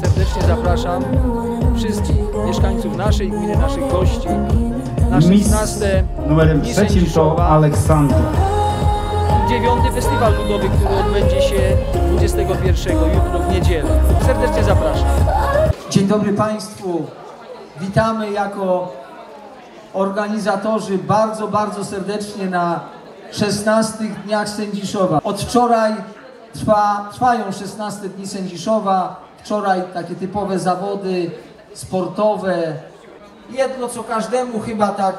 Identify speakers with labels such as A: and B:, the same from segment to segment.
A: serdecznie zapraszam wszystkich mieszkańców naszej gminy, naszych gości na 16
B: numerem trzecim to. Aleksandra.
A: dziewiąty festiwal ludowy, który odbędzie się 21 jutro w niedzielę. Serdecznie zapraszam.
C: Dzień dobry Państwu. Witamy jako organizatorzy bardzo, bardzo serdecznie na 16 dniach Sędziszowa. Od wczoraj trwa, trwają 16 dni Sędziszowa. Wczoraj takie typowe zawody sportowe. Jedno co każdemu chyba tak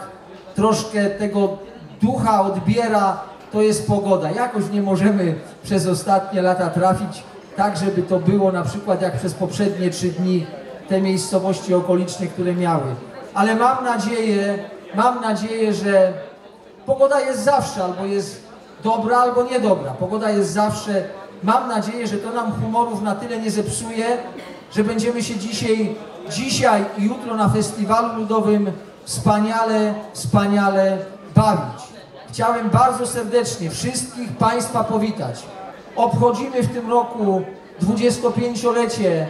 C: troszkę tego ducha odbiera, to jest pogoda. Jakoś nie możemy przez ostatnie lata trafić tak, żeby to było na przykład jak przez poprzednie trzy dni te miejscowości okoliczne, które miały. Ale mam nadzieję, mam nadzieję, że pogoda jest zawsze albo jest dobra, albo niedobra. Pogoda jest zawsze. Mam nadzieję, że to nam humorów na tyle nie zepsuje, że będziemy się dzisiaj, dzisiaj i jutro na festiwalu ludowym wspaniale, wspaniale bawić. Chciałem bardzo serdecznie wszystkich Państwa powitać. Obchodzimy w tym roku 25-lecie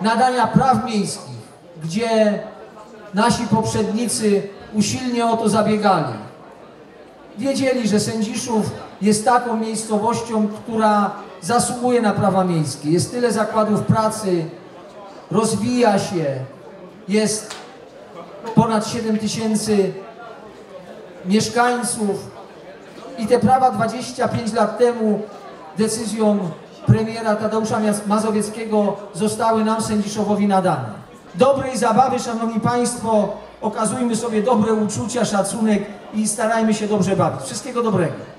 C: nadania praw miejskich, gdzie nasi poprzednicy usilnie o to zabiegali. Wiedzieli, że Sędziszów jest taką miejscowością, która zasługuje na prawa miejskie. Jest tyle zakładów pracy, rozwija się, jest ponad 7 tysięcy mieszkańców i te prawa 25 lat temu decyzją premiera Tadeusza Mazowieckiego zostały nam Sędziszowowi nadane. Dobrej zabawy, Szanowni Państwo, okazujmy sobie dobre uczucia, szacunek i starajmy się dobrze bawić. Wszystkiego dobrego.